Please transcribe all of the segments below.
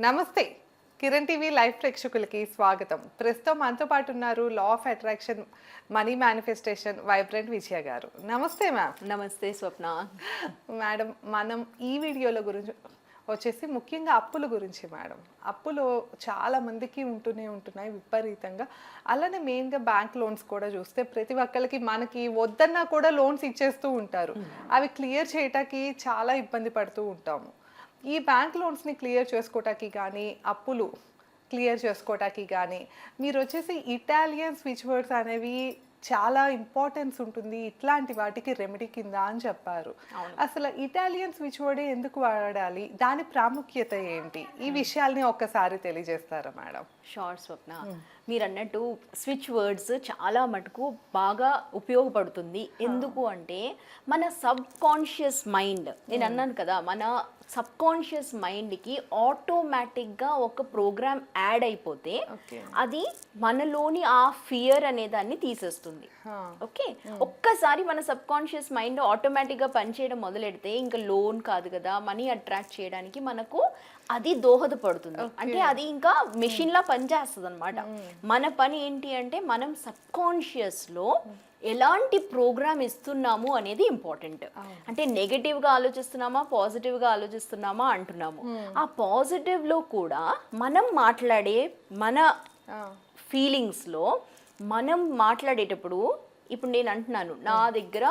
నమస్తే. Kiran TV live ప్రేక్షకులకి స్వాగతం. ప్రస్తుతం మనతో పాటు ఉన్నారు law of attraction money manifestation vibrant Vijaya గారు. నమస్తే మ్యామ్. నమస్తే స్వప్న. మేడం మనం ఈ వీడియోల గురించి వచ్చేసి ముఖ్యంగా అప్పుల గురించి మేడం. అప్పులు చాలా మందికి ఉంటూనే ఉంటున్నాయి విపరీతంగా. అలానే మెయిన్గా బ్యాంక్ లోన్స్ కూడా చూస్తే ప్రతి ఒక్కరికి మనకి వద్దన్నా కూడా లోన్స్ ఇచ్చేస్తూ ఉంటారు. అవి క్లియర్ చేయటానికి చాలా ఇబ్బంది పడుతూ ఉంటాము. ఈ బ్యాంక్ లోన్స్ని క్లియర్ చేసుకోవటానికి కానీ అప్పులు క్లియర్ చేసుకోవటానికి కానీ మీరు వచ్చేసి ఇటాలియన్ స్విచ్ వర్డ్స్ అనేవి చాలా ఇంపార్టెన్స్ ఉంటుంది ఇట్లాంటి వాటికి రెమెడీ కింద అని చెప్పారు. అసలు ఇటాలియన్ స్విచ్ వర్డ్ ఎందుకు వాడాలి? దాని ప్రాముఖ్యత ఏంటి? ఈ విషయాల్ని ఒక్కసారి తెలియజేస్తారా మేడం? షార్ట్ స్వప్న. మీరు అన్నట్టు స్విచ్ వర్డ్స్ చాలా మటుకు బాగా ఉపయోగపడుతుంది. ఎందుకు అంటే మన సబ్ కాన్షియస్ మైండ్ నేను అన్నాను కదా మన సబ్ కాన్షియస్ మైండ్కి ఆటోమేటిక్గా ఒక ప్రోగ్రామ్ యాడ్ అయిపోతే. అది మనలోని ఆ ఫియర్ అనే దాన్ని తీసేస్తుంది. ఓకే? ఒక్కసారి మన సబ్ కాన్షియస్ మైండ్ ఆటోమేటిక్గా పనిచేయడం మొదలెడితే ఇంకా లోన్ కాదు కదా మనీ అట్రాక్ట్ చేయడానికి మనకు అది దోహదపడుతుంది. అంటే అది ఇంకా మెషిన్ లా పనిచేస్తుంది అనమాట మన పని ఏంటి అంటే మనం సబ్ కాన్షియస్లో ఎలాంటి ప్రోగ్రామ్ ఇస్తున్నాము అనేది ఇంపార్టెంట్. అంటే నెగటివ్గా ఆలోచిస్తున్నామా పాజిటివ్గా ఆలోచిస్తున్నామా అంటున్నాము. ఆ పాజిటివ్లో కూడా మనం మాట్లాడే మన ఫీలింగ్స్లో మనం మాట్లాడేటప్పుడు ఇప్పుడు నేను అంటున్నాను నా దగ్గర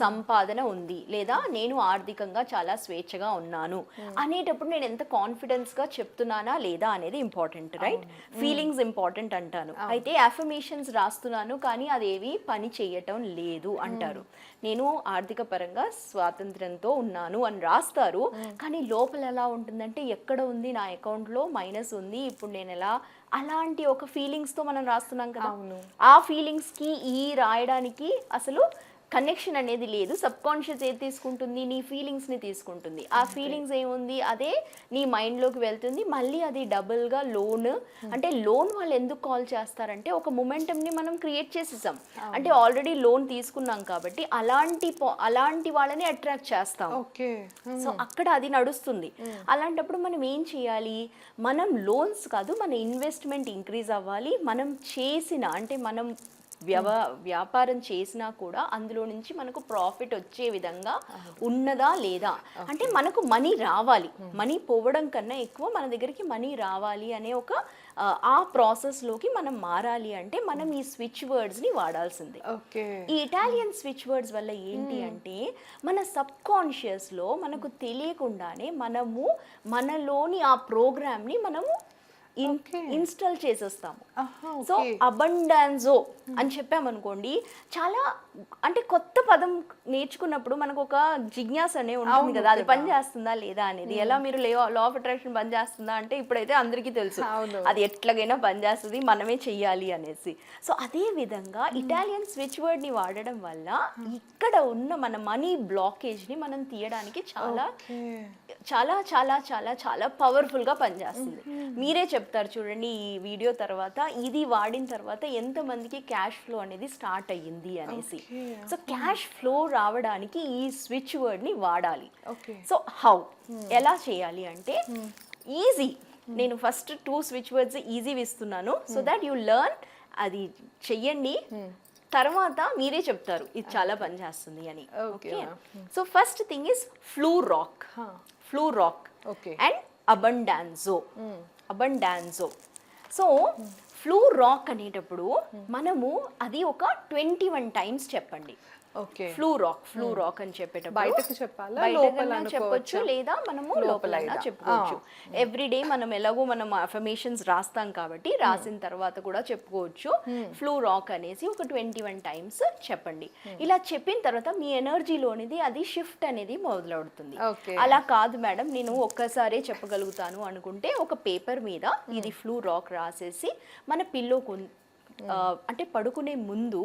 సంపాదన ఉంది లేదా నేను ఆర్థికంగా చాలా స్వేచ్ఛగా ఉన్నాను అనేటప్పుడు నేను ఎంత కాన్ఫిడెన్స్గా చెప్తున్నానా లేదా అనేది ఇంపార్టెంట్ రైట్ ఫీలింగ్స్ ఇంపార్టెంట్ అంటాను. అయితే అఫర్మేషన్స్ రాస్తున్నాను కానీ అదేవి పని చేయటం లేదు అంటారు. నేను ఆర్థిక పరంగా స్వాతంత్రంతో ఉన్నాను అని రాస్తారు కానీ లోపల ఎలా ఉంటుందంటే ఎక్కడ ఉంది నా అకౌంట్లో మైనస్ ఉంది. ఇప్పుడు నేను ఎలా అలాంటి ఒక ఫీలింగ్స్తో మనం రాస్తున్నాం కదా. ఆ ఫీలింగ్స్కి ఈ రాయడానికి అసలు కనెక్షన్ అనేది లేదు. సబ్ కాన్షియస్ ఏది తీసుకుంటుంది? నీ ఫీలింగ్స్ని తీసుకుంటుంది. ఆ ఫీలింగ్స్ ఏముంది? అదే నీ మైండ్లోకి వెళ్తుంది. మళ్ళీ అది డబుల్గా లోన్ అంటే లోన్ వాళ్ళు ఎందుకు కాల్ చేస్తారంటే ఒక momentum ని మనం క్రియేట్ చేసేసాం. అంటే ఆల్రెడీ లోన్ తీసుకున్నాం కాబట్టి అలాంటి అలాంటి వాళ్ళని అట్రాక్ట్ చేస్తాం. ఓకే. సో అక్కడ అది నడుస్తుంది. అలాంటప్పుడు మనం ఏం చేయాలి? మనం లోన్స్ కాదు మన ఇన్వెస్ట్మెంట్ ఇంక్రీజ్ అవ్వాలి. మనం చేసిన అంటే మనం వ్యవ వ్యాపారం చేసినా కూడా అందులో నుంచి మనకు ప్రాఫిట్ వచ్చే విధంగా ఉన్నదా లేదా? అంటే మనకు మనీ రావాలి. మనీ పోవడం కన్నా ఎక్కువ మన దగ్గరికి మనీ రావాలి అనే ఒక ఆ, ప్రాసెస్లోకి మనం మారాలి అంటే మనం ఈ స్విచ్ వర్డ్స్ని వాడాల్సిందే. ఓకే. ఈ ఇటాలియన్ స్విచ్ వర్డ్స్ వల్ల ఏంటి అంటే మన సబ్ కాన్షియస్లో మనకు తెలియకుండానే మనము మనలోని ఆ ప్రోగ్రామ్ని మనము ఇన్స్టాల్ చేసేస్తాము. సో అబండాన్జో అని చెప్పామనుకోండి చాలా అంటే కొత్త పదం నేర్చుకున్నప్పుడు మనకు ఒక జిజ్ఞాస అనే ఉంటుంది కదా అది పని చేస్తుందా లేదా అనేది. ఎలా మీరు లా ఆఫ్ అట్రాక్షన్ పని చేస్తుందా అంటే ఇప్పుడైతే అందరికీ తెలుసు. అది ఎట్లాగైనా పనిచేస్తుంది మనమే చెయ్యాలి అనేసి. సో అదే విధంగా ఇటాలియన్ స్విచ్ వర్డ్ని వాడడం వల్ల ఇక్కడ ఉన్న మన మనీ బ్లాకేజ్ని మనం తీయడానికి చాలా చాలా చాలా చాలా చాలా పవర్ఫుల్గా పనిచేస్తుంది. మీరే చెప్తారు చూడండి ఈ వీడియో తర్వాత ఇది వాడిన తర్వాత ఎంత మందికి క్యాష్ ఫ్లో అనేది స్టార్ట్ అయ్యింది అనేసి. సో క్యాష్ ఫ్లో రావడానికి ఈ స్విచ్ వర్డ్ని వాడాలి. ఓకే. సో హౌ ఎలా చేయాలి అంటే ఈజీ నేను first two switch words easy ఇస్తున్నాను సో దట్ యు లెర్న్ అది చెయ్యండి. తర్వాత మీరే చెప్తారు ఇది చాలా పనిచేస్తుంది అని. Okay so first thing is flu rock flu రాక్ Okay. అండ్ అబండాన్జో అబండాన్జో సో ఫ్లూ రాక్ అనేటప్పుడు మనము అది ఒక ట్వంటీ వన్ టైమ్స్ చెప్పండి. ఫ్లూ రాక్ ఫ్లూ రాక్ అని చెప్పేటప్పుడు బయటకు చెప్పాలా? లోపల చెప్పొచ్చు? లేదా మనము లోపల. చెప్పుకోవచ్చు. ఎవ్రీ డే మనం ఎలాగో మనం అఫర్మేషన్స్ రాస్తాం కాబట్టి రాసిన తర్వాత కూడా చెప్పుకోవచ్చు. ఫ్లూ రాక్ అనేసి ఒక ట్వంటీ వన్ టైమ్స్ చెప్పండి ఇలా చెప్పిన తర్వాత మీ ఎనర్జీలోనిది అది షిఫ్ట్ అనేది మొదలవుతుంది. అలా కాదు మేడం నేను ఒక్కసారే చెప్పగలుగుతాను అనుకుంటే ఒక పేపర్ మీద ఇది ఫ్లూ రాక్ రాసేసి మన పిల్లోకు ఆ, అంటే పడుకునే ముందు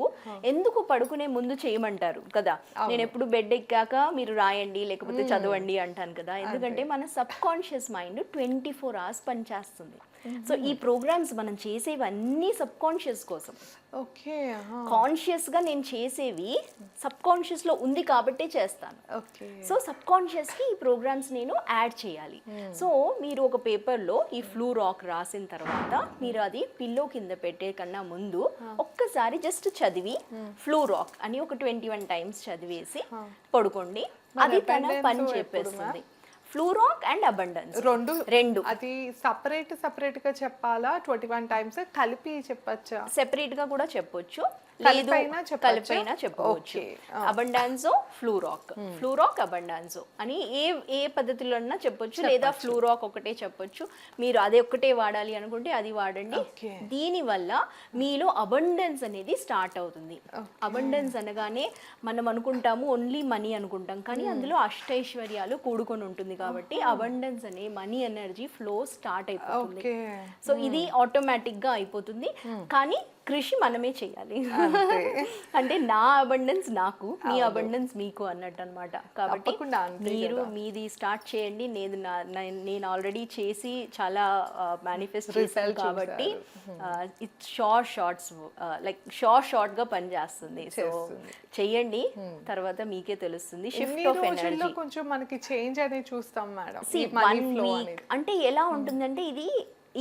ఎందుకు పడుకునే ముందు చేయమంటారు కదా? నేను ఎప్పుడు బెడ్ ఎక్కాక మీరు రాయండి లేకపోతే చదవండి అంటాను కదా? ఎందుకంటే మన subconscious mind twenty four hours పనిచేస్తుంది. సో ఈ ప్రోగ్రామ్స్ మనం చేసేవన్నీ సబ్ కాన్షియస్ కోసం. ఓకే కాన్షియస్గా నేను చేసేవి సబ్ కాన్షియస్లో ఉంది కాబట్టే చేస్తాను. ఓకే. సో సబ్ కాన్షియస్కి ఈ ప్రోగ్రామ్స్ నేను యాడ్ చేయాలి. సో మీరు ఒక పేపర్లో ఈ ఫ్లూ రాక్ రాసిన తర్వాత మీరు అది పిల్లో కింద పెట్టే కన్నా ముందు ఒక్కసారి జస్ట్ చదివి ఫ్లూ రాక్ అని ఒక ట్వంటీ వన్ టైమ్స్ చదివేసి పడుకోండి. అది తన పని చెప్పేస్తుంది. ఫ్లూ రాక్ అండ్ అబండెన్స్ రెండు. రెండు. అది సపరేట్ సపరేట్గా చెప్పాలా? ట్వంటీ వన్ టైమ్స్ కలిపి చెప్పచ్చా? సెపరేట్గా కూడా చెప్పొచ్చు. లేదు కలిపైనా చెప్పవచ్చు. అబండాన్సో ఫ్లూరాక్ ఫ్లూరాక్ అబండాన్సో. అని ఏ ఏ పద్ధతిలో అన్నా చెప్పొచ్చు. లేదా ఫ్లూరాక్ ఒకటే చెప్పొచ్చు. మీరు అదే ఒక్కటే వాడాలి అనుకుంటే అది వాడండి. దీని వల్ల మీలో అబండెన్స్ అనేది స్టార్ట్ అవుతుంది. అబండెన్స్ అనగానే మనం అనుకుంటాము ఓన్లీ మనీ అనుకుంటాం. కానీ అందులో అష్టైశ్వర్యాలు కూడుకొని ఉంటుంది కాబట్టి అబండెన్స్ అనే మనీ ఎనర్జీ ఫ్లో స్టార్ట్ అయిపోతుంది. సో ఇది ఆటోమేటిక్గా అయిపోతుంది. కానీ కృషి మనమే చేయాలి. అంటే నా అబండెన్స్ నాకు మీ అబండెన్స్ మీకు అన్నట్టు అనమాట కాబట్టి మీరు మీది స్టార్ట్ చేయండి. నేను నేను ఆల్రెడీ చేసి చాలా మేనిఫెస్ట్ చేశాను కాబట్టి it's short shorts like short షార్ట్గా పనిచేస్తుంది. సో చెయ్యండి తర్వాత మీకే తెలుస్తుంది. షిఫ్ట్ ఆఫ్ ఎనర్జీ కొంచెం మనకి చేంజ్ అనేది చూస్తాం మేడం. అంటే ఎలా ఉంటుందంటే ఇది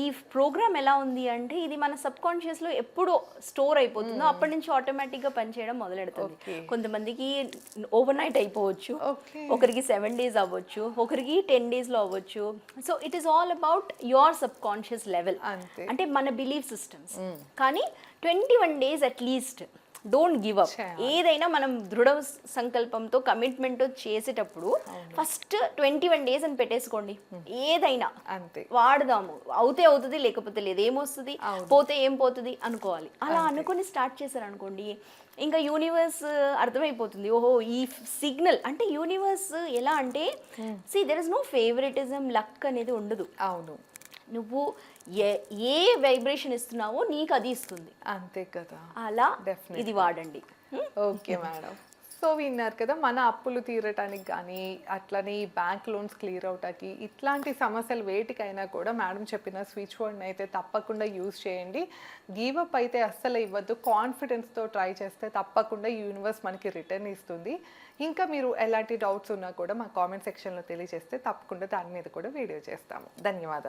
ఈ ప్రోగ్రామ్ ఎలా ఉంది అంటే ఇది మన సబ్ కాన్షియస్లో ఎప్పుడు స్టోర్ అయిపోతుందో అప్పటి నుంచి ఆటోమేటిక్గా పనిచేయడం మొదలెడుతుంది. కొంతమందికి ఓవర్ నైట్ అయిపోవచ్చు. ఒకరికి సెవెన్ డేస్ అవ్వచ్చు ఒకరికి టెన్ డేస్లో అవ్వచ్చు so it is all about your subconscious level. అంటే మన బిలీఫ్ సిస్టమ్స్ కానీ twenty one days at least don't give up. ఏదైనా మనం దృఢ సంకల్పంతో కమిట్మెంట్ చేసేటప్పుడు ఫస్ట్ ట్వంటీ వన్ డేస్ అని పెట్టేసుకోండి. ఏదైనా అంతే. వాడదాము. అవుతే అవుతుంది లేకపోతే లేదు. ఏమొస్తుంది? పోతే ఏం పోతుంది? అనుకోవాలి. అలా అనుకొని స్టార్ట్ చేశారు అనుకోండి ఇంకా యూనివర్స్ అర్థమైపోతుంది. ఓహో ఈ సిగ్నల్ అంటే యూనివర్స్ ఎలా అంటే see there is no favouritism luck అనేది ఉండదు. అవును. నువ్వు ఏ ఏ వైబ్రేషన్ ఇస్తున్నావో నీకు అది ఇస్తుంది. అంతే కదా. అలా. ఇది వాడండి? ఓకే మేడం సో విన్నారు కదా మన అప్పులు తీరటానికి కానీ అట్లనే బ్యాంక్ లోన్స్ క్లియర్ అవటానికి ఇట్లాంటి సమస్యలు వేటికైనా కూడా మేడం చెప్పిన స్విచ్ బోర్డ్ని అయితే తప్పకుండా యూజ్ చేయండి. గివ్ అప్ అయితే అస్సలు ఇవ్వద్దు. కాన్ఫిడెన్స్తో ట్రై చేస్తే తప్పకుండా యూనివర్స్ మనకి రిటర్న్ ఇస్తుంది. ఇంకా మీరు ఎలాంటి డౌట్స్ ఉన్నా కూడా మా కామెంట్ సెక్షన్లో తెలియజేస్తే తప్పకుండా దాని మీద కూడా వీడియో చేస్తాము. ధన్యవాదాలు.